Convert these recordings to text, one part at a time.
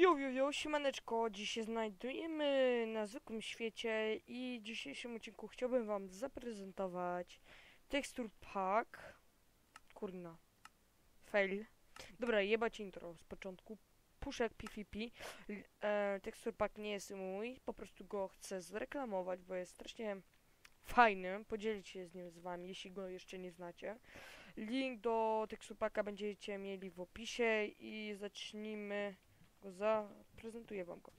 Jo, jo, jo, siemaneczko, dziś się znajdujemy na zwykłym świecie i w dzisiejszym odcinku chciałbym wam zaprezentować tekstur pack. Kurna. Fail. Dobra, jebać intro z początku. Puszek PvP. E, tekstur pack nie jest mój, po prostu go chcę zreklamować, bo jest strasznie fajny. Podzielić się z nim z wami, jeśli go jeszcze nie znacie. Link do tekstur packa będziecie mieli w opisie i zacznijmy go zaprezentuję wam go.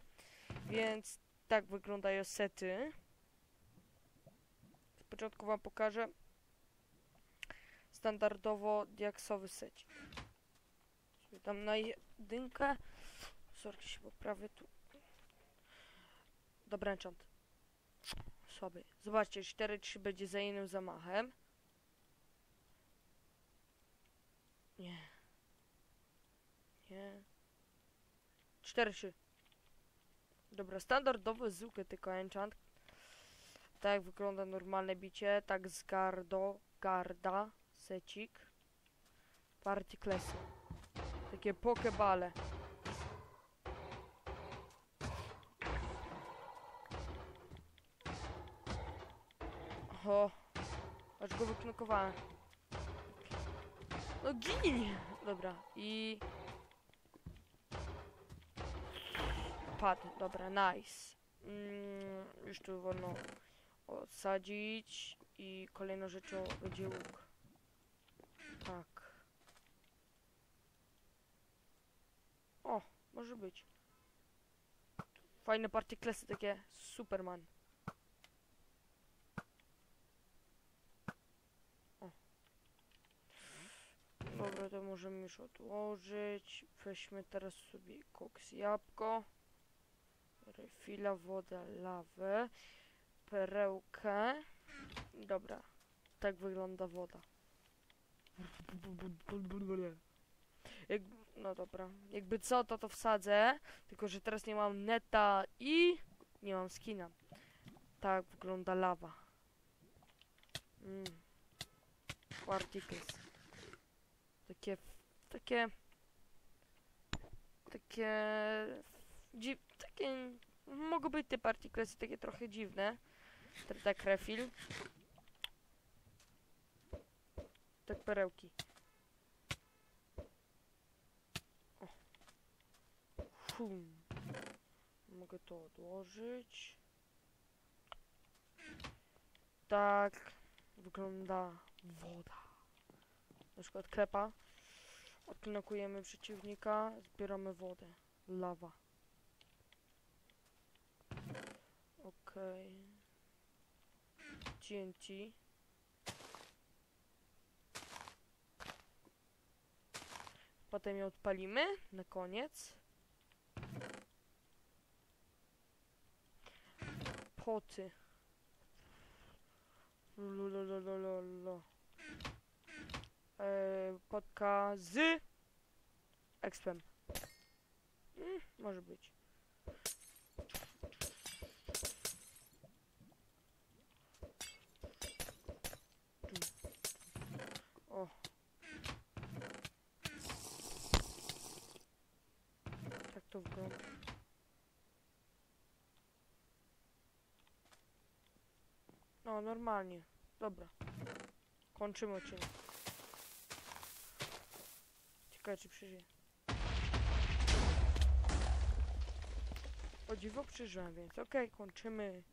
Więc tak wyglądają sety. Z początku wam pokażę standardowo diaksowy secik. Sobie tam na jedynkę. Sorki się poprawię tu. Dobra, enchant. Słaby. Zobaczcie, 4-3 będzie za jednym zamachem. Nie. Nie. 4-3. Dobra, standardowy zwykły tylko enchant. Tak wygląda normalne bicie, tak z gardo, garda, secik. Party klesy. Takie pokebale. Oho. Aż go wyknokowałem. No gin! Dobra, i... Padł, dobra, nice. Mm, już tu wolno odsadzić i kolejną rzeczą będzie łuk. Tak. O, może być. Fajne partyklesy takie Superman. Dobra, to możemy już odłożyć. Weźmy teraz sobie koks jabłko. Refila, woda, lawę, perełkę. Dobra, tak wygląda woda. Jak, no dobra, jakby co, to to wsadzę, tylko że teraz nie mam neta i nie mam skina. Tak wygląda lawa. Mm. Particles. Takie, takie, takie, dzi takie, mogą być te particlesy takie trochę dziwne. Tak, refill. Tak perełki. O. Mogę to odłożyć. Tak wygląda woda. Na przykład klepa. Odknokujemy przeciwnika, zbieramy wodę. Lawa. Okej. TNT. Potem ją odpalimy na koniec. Poty. Lulululululu. Eee, potka z expem. Mm, może być. O. No, normalnie. Dobra. Kończymy odcinek. Ciekawe, czy przeżyję. O dziwo przeżyłem, więc okej, kończymy.